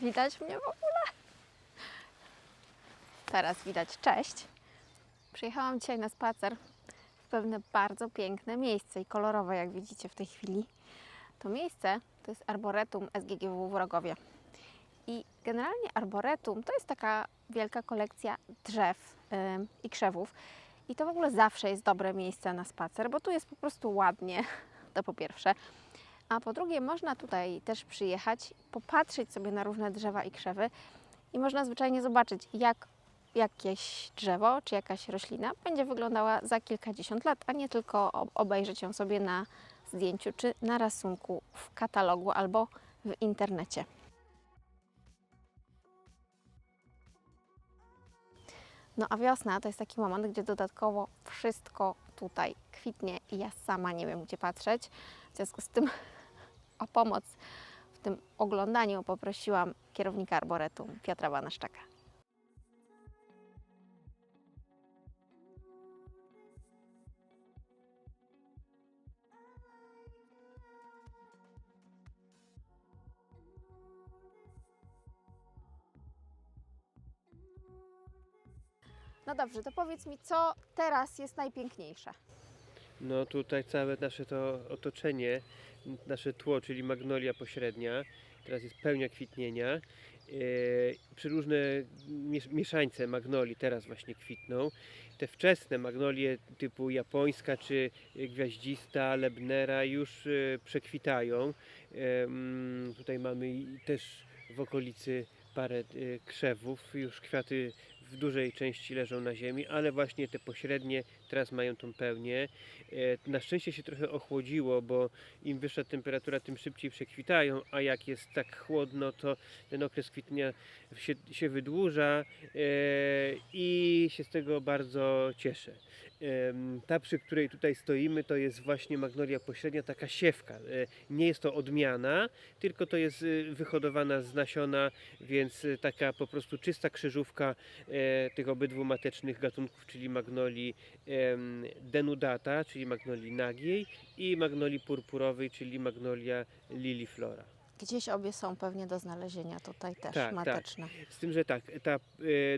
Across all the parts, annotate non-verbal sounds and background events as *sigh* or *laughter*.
Widać mnie w ogóle? Teraz widać. Cześć. Przyjechałam dzisiaj na spacer w pewne bardzo piękne miejsce i kolorowe, jak widzicie w tej chwili. To miejsce to jest Arboretum SGGW w Rogowie. I generalnie Arboretum to jest taka wielka kolekcja drzew ym, i krzewów. I to w ogóle zawsze jest dobre miejsce na spacer, bo tu jest po prostu ładnie, *laughs* to po pierwsze. A po drugie, można tutaj też przyjechać, popatrzeć sobie na różne drzewa i krzewy i można zwyczajnie zobaczyć, jak jakieś drzewo czy jakaś roślina będzie wyglądała za kilkadziesiąt lat, a nie tylko ob- obejrzeć ją sobie na zdjęciu czy na rysunku w katalogu albo w internecie. No a wiosna to jest taki moment, gdzie dodatkowo wszystko tutaj kwitnie i ja sama nie wiem, gdzie patrzeć. W związku z tym o pomoc w tym oglądaniu poprosiłam kierownika arboretum Piotra Banaszczaka. No dobrze, to powiedz mi, co teraz jest najpiękniejsze? No tutaj całe nasze to otoczenie, nasze tło, czyli magnolia pośrednia, teraz jest pełnia kwitnienia. E, Przeróżne miesz- mieszańce magnolii teraz właśnie kwitną. Te wczesne magnolie typu japońska czy gwiaździsta, lebnera już e, przekwitają. Mm, Tutaj mamy też w okolicy parę e, krzewów, już kwiaty w dużej części leżą na ziemi, ale właśnie te pośrednie teraz mają tą pełnię. E, Na szczęście się trochę ochłodziło, bo im wyższa temperatura, tym szybciej przekwitają, a jak jest tak chłodno, to ten okres kwitnia się, się wydłuża e, i się z tego bardzo cieszę. Ta, przy której tutaj stoimy, to jest właśnie magnolia pośrednia, taka siewka. E, Nie jest to odmiana, tylko to jest e, wyhodowana z nasiona, więc e, taka po prostu czysta krzyżówka e, tych obydwu matecznych gatunków, czyli magnolii em, denudata, czyli magnolii nagiej i magnolii purpurowej, czyli magnolia liliflora. Gdzieś obie są pewnie do znalezienia tutaj też, Tak, tak. mateczne. Z tym, że tak, ta e,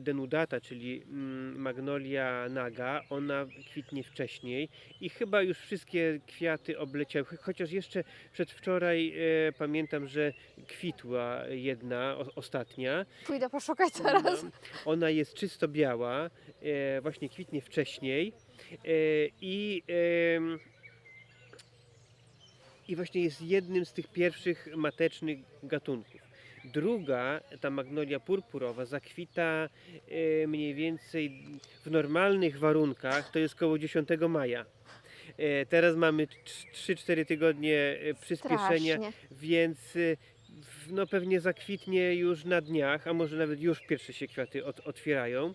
denudata, czyli mm, magnolia naga, ona kwitnie wcześniej i chyba już wszystkie kwiaty obleciały, cho- chociaż jeszcze przedwczoraj e, pamiętam, że kwitła jedna, o, ostatnia. Pójdę poszukać teraz. No, ona jest czysto biała, e, właśnie kwitnie wcześniej e, i, em, i właśnie jest jednym z tych pierwszych matecznych gatunków. Druga, ta magnolia purpurowa, zakwita e, mniej więcej w normalnych warunkach, to jest koło 10 maja. E, Teraz mamy 3-4 tygodnie e, przyspieszenia, Strasznie. więc no pewnie zakwitnie już na dniach, a może nawet już pierwsze się kwiaty ot, otwierają.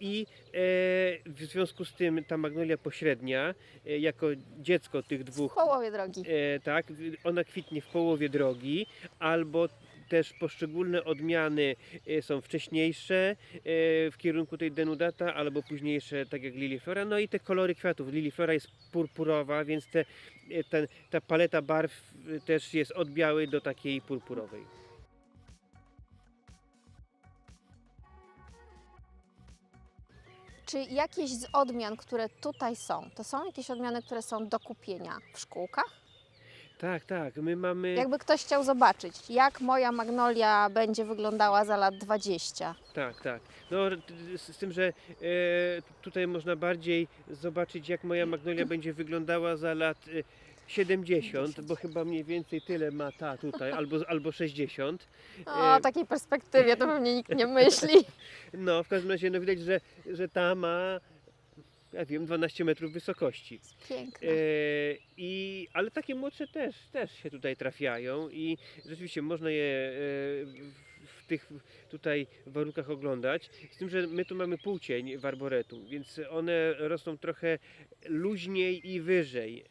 I e, w związku z tym ta magnolia pośrednia, e, jako dziecko tych W dwóch, połowie drogi. e, tak, w- ona kwitnie w połowie drogi, albo też poszczególne odmiany są wcześniejsze w kierunku tej denudata, albo późniejsze, tak jak liliflora. No i te kolory kwiatów. Liliflora jest purpurowa, więc te, ten, ta paleta barw też jest od białej do takiej purpurowej. Czy jakieś z odmian, które tutaj są, to są jakieś odmiany, które są do kupienia w szkółkach? Tak, tak. My mamy. Jakby ktoś chciał zobaczyć, jak moja magnolia będzie wyglądała za lat 20. Tak, tak. No z tym, że e, tutaj można bardziej zobaczyć, jak moja magnolia będzie wyglądała za lat e, 70, bo chyba mniej więcej tyle ma ta tutaj, albo, albo 60. O E, takiej perspektywie to pewnie nikt nie myśli. *laughs* No, w każdym razie no widać, że, że ta ma, ja wiem, 12 metrów wysokości. Piękne. E, i, ale takie młodsze też, też się tutaj trafiają i rzeczywiście można je e, tych tutaj warunkach oglądać. Z tym, że my tu mamy półcień w arboretum, więc one rosną trochę luźniej i wyżej. E,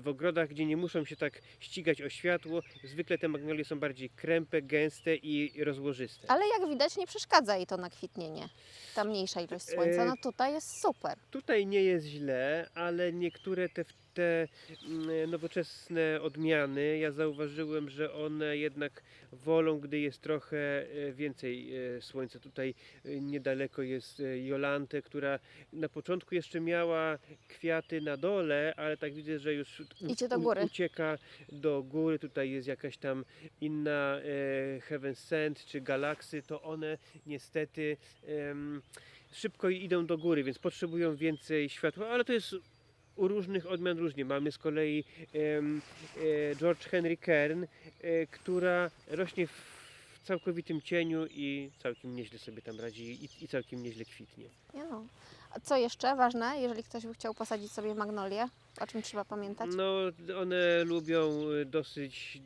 w ogrodach, gdzie nie muszą się tak ścigać o światło, zwykle te magnolie są bardziej krępe, gęste i rozłożyste. Ale jak widać nie przeszkadza jej to na kwitnienie. Ta mniejsza ilość słońca, E, no tutaj jest super. Tutaj nie jest źle, ale niektóre te te mm, nowoczesne odmiany, ja zauważyłem, że one jednak wolą, gdy jest trochę e, więcej e, słońca. Tutaj e, niedaleko jest Jolantę, która na początku jeszcze miała kwiaty na dole, ale tak widzę, że już Idzie do góry. ucieka do góry. Tutaj jest jakaś tam inna Heaven Sent czy Galaksy, to one niestety szybko idą do góry, więc potrzebują więcej światła, ale to jest u różnych odmian różnie. Mamy z kolei e, George Henry Kern, e, która rośnie w całkowitym cieniu i całkiem nieźle sobie tam radzi i, całkiem nieźle kwitnie. Nie no. Co jeszcze ważne, jeżeli ktoś by chciał posadzić sobie magnolię? O czym trzeba pamiętać? No, one lubią e, dosyć,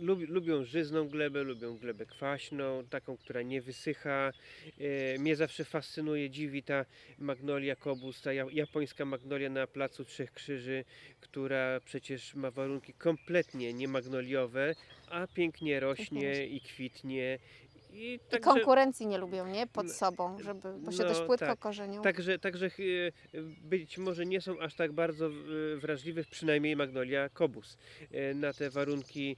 lub, lubią żyzną glebę, lubią glebę kwaśną, taką, która nie wysycha. E, mnie zawsze fascynuje, dziwi ta magnolia kobus, ta ja- japońska magnolia na Placu Trzech Krzyży, która przecież ma warunki kompletnie niemagnoliowe, a pięknie rośnie i kwitnie. I I także, konkurencji nie lubią, nie? Pod No, sobą, żeby, bo się no, dość płytko tak. korzenią. Także, także e, być może nie są aż tak bardzo e, wrażliwe, przynajmniej magnolia kobus, e, na te warunki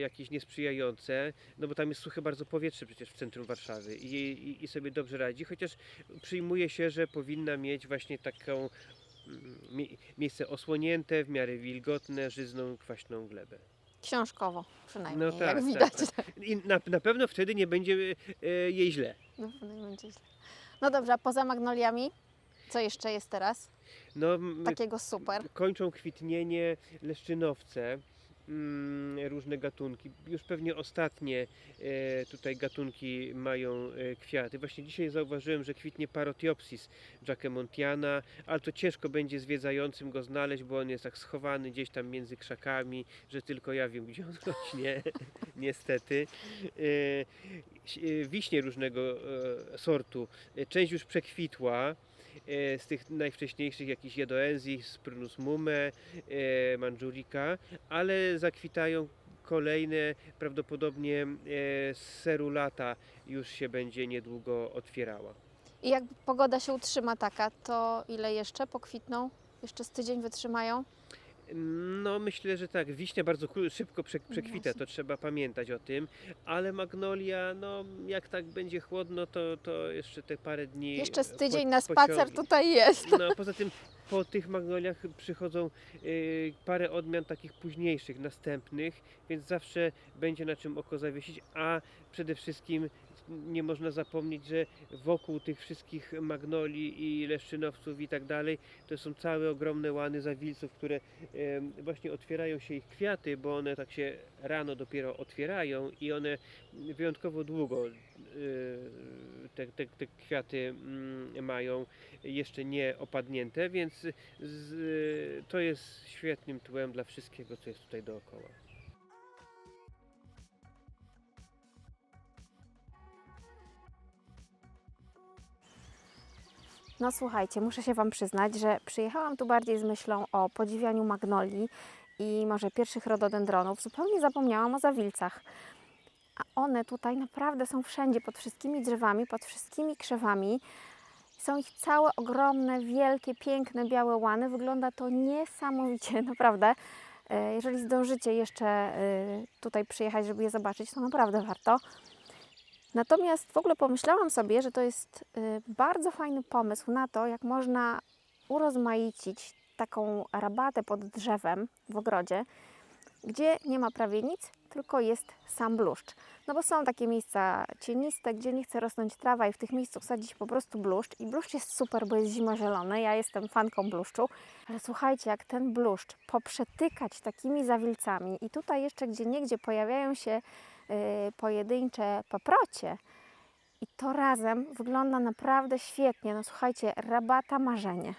jakieś niesprzyjające, no bo tam jest suche bardzo powietrze przecież w centrum Warszawy i, i, i sobie dobrze radzi, chociaż przyjmuje się, że powinna mieć właśnie taką mm, mie- miejsce osłonięte, w miarę wilgotne, żyzną, kwaśną glebę. Książkowo przynajmniej, No tak, jak widać. tak, I na, na pewno wtedy nie będzie e, jej źle. Na pewno nie będzie źle. No dobrze, a poza magnoliami, co jeszcze jest teraz? No, Takiego super. kończą kwitnienie leszczynowce, różne gatunki. Już pewnie ostatnie e, tutaj gatunki mają e, kwiaty. Właśnie dzisiaj zauważyłem, że kwitnie Parotiopsis jacquemontiana, ale to ciężko będzie zwiedzającym go znaleźć, bo on jest tak schowany gdzieś tam między krzakami, że tylko ja wiem, gdzie on rośnie, *laughs* niestety. E, Wiśnie różnego sortu. Część już przekwitła, z tych najwcześniejszych jakichś Jedoenzis, Prunus mume, e, Mandżurika, ale zakwitają kolejne, prawdopodobnie e, serulata już się będzie niedługo otwierała. I jak pogoda się utrzyma taka, to ile jeszcze pokwitną? Jeszcze z tydzień wytrzymają? No myślę, że tak, wiśnia bardzo szybko prze, przekwita, to trzeba pamiętać o tym, ale magnolia, no jak tak będzie chłodno, to, to jeszcze te parę dni Jeszcze z po- tydzień na spacer pociągnie. tutaj jest. No poza tym po tych magnoliach przychodzą y, parę odmian takich późniejszych, następnych, więc zawsze będzie na czym oko zawiesić, a przede wszystkim nie można zapomnieć, że wokół tych wszystkich magnolii i leszczynowców i tak dalej, to są całe ogromne łany zawilców, które właśnie otwierają się ich kwiaty, bo one tak się rano dopiero otwierają i one wyjątkowo długo y, te, te, te kwiaty mm, mają jeszcze nie opadnięte, więc z, to jest świetnym tłem dla wszystkiego, co jest tutaj dookoła. No słuchajcie, muszę się Wam przyznać, że przyjechałam tu bardziej z myślą o podziwianiu magnolii i może pierwszych rododendronów. Zupełnie zapomniałam o zawilcach. A one tutaj naprawdę są wszędzie, pod wszystkimi drzewami, pod wszystkimi krzewami. Są ich całe ogromne, wielkie, piękne, białe łany. Wygląda to niesamowicie, *laughs* naprawdę. E, Jeżeli zdążycie jeszcze e, tutaj przyjechać, żeby je zobaczyć, to naprawdę warto. Natomiast w ogóle pomyślałam sobie, że to jest y, bardzo fajny pomysł na to, jak można urozmaicić taką rabatę pod drzewem w ogrodzie, gdzie nie ma prawie nic, tylko jest sam bluszcz. No bo są takie miejsca cieniste, gdzie nie chce rosnąć trawa i w tych miejscach sadzić po prostu bluszcz. I bluszcz jest super, bo jest zimozielony. Ja jestem fanką bluszczu. Ale słuchajcie, jak ten bluszcz poprzetykać takimi zawilcami i tutaj jeszcze gdzie niegdzie pojawiają się y, pojedyncze paprocie. I to razem wygląda naprawdę świetnie. No słuchajcie, rabata marzenie.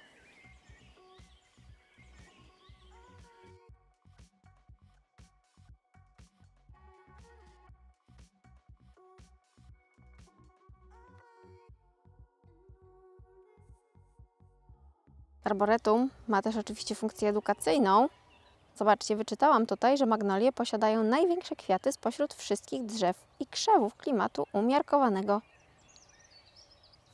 Arboretum ma też oczywiście funkcję edukacyjną. Zobaczcie, wyczytałam tutaj, że magnolie posiadają największe kwiaty spośród wszystkich drzew i krzewów klimatu umiarkowanego.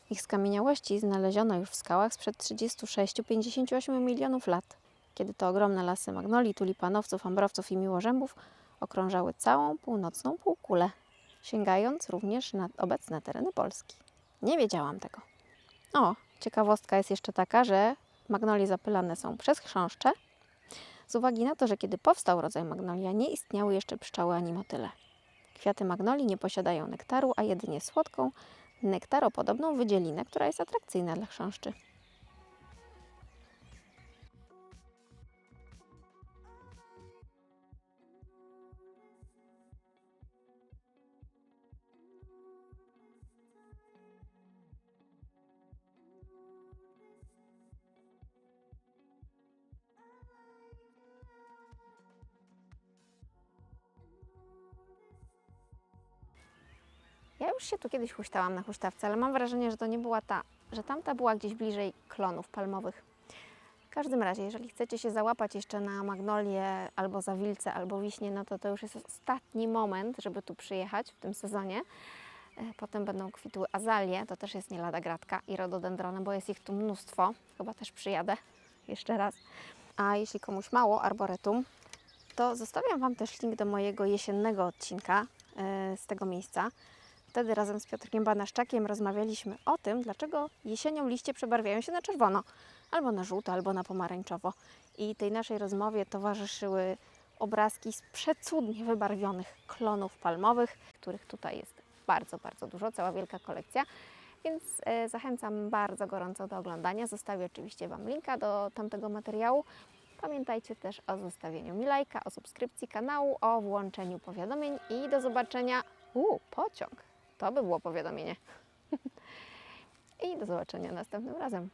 Ich skamieniałości znaleziono już w skałach sprzed 36-58 milionów lat, kiedy to ogromne lasy magnolii, tulipanowców, ambrowców i miłożębów okrążały całą północną półkulę, sięgając również na obecne tereny Polski. Nie wiedziałam tego. O, ciekawostka jest jeszcze taka, że magnolie zapylane są przez chrząszcze, z uwagi na to, że kiedy powstał rodzaj magnolia, nie istniały jeszcze pszczoły ani motyle. Kwiaty magnolii nie posiadają nektaru, a jedynie słodką, nektaropodobną wydzielinę, która jest atrakcyjna dla chrząszczy. Ja już się tu kiedyś huśtałam na huśtawce, ale mam wrażenie, że to nie była ta, że tamta była gdzieś bliżej klonów palmowych. W każdym razie, jeżeli chcecie się załapać jeszcze na magnolię albo zawilce, albo wiśnie, no to to już jest ostatni moment, żeby tu przyjechać w tym sezonie. E, Potem będą kwitły azalie, to też jest nie lada gratka i rododendrony, bo jest ich tu mnóstwo. Chyba też przyjadę jeszcze raz. A jeśli komuś mało arboretum, to zostawiam Wam też link do mojego jesiennego odcinka e, z tego miejsca. Wtedy razem z Piotrkiem Banaszczakiem rozmawialiśmy o tym, dlaczego jesienią liście przebarwiają się na czerwono, albo na żółto, albo na pomarańczowo. I tej naszej rozmowie towarzyszyły obrazki z przecudnie wybarwionych klonów palmowych, których tutaj jest bardzo, bardzo dużo, cała wielka kolekcja. Więc e, zachęcam bardzo gorąco do oglądania. Zostawię oczywiście Wam linka do tamtego materiału. Pamiętajcie też o zostawieniu mi lajka, o subskrypcji kanału, o włączeniu powiadomień i do zobaczenia. Uuu, pociąg. To by było powiadomienie. *laughs* I do zobaczenia następnym razem.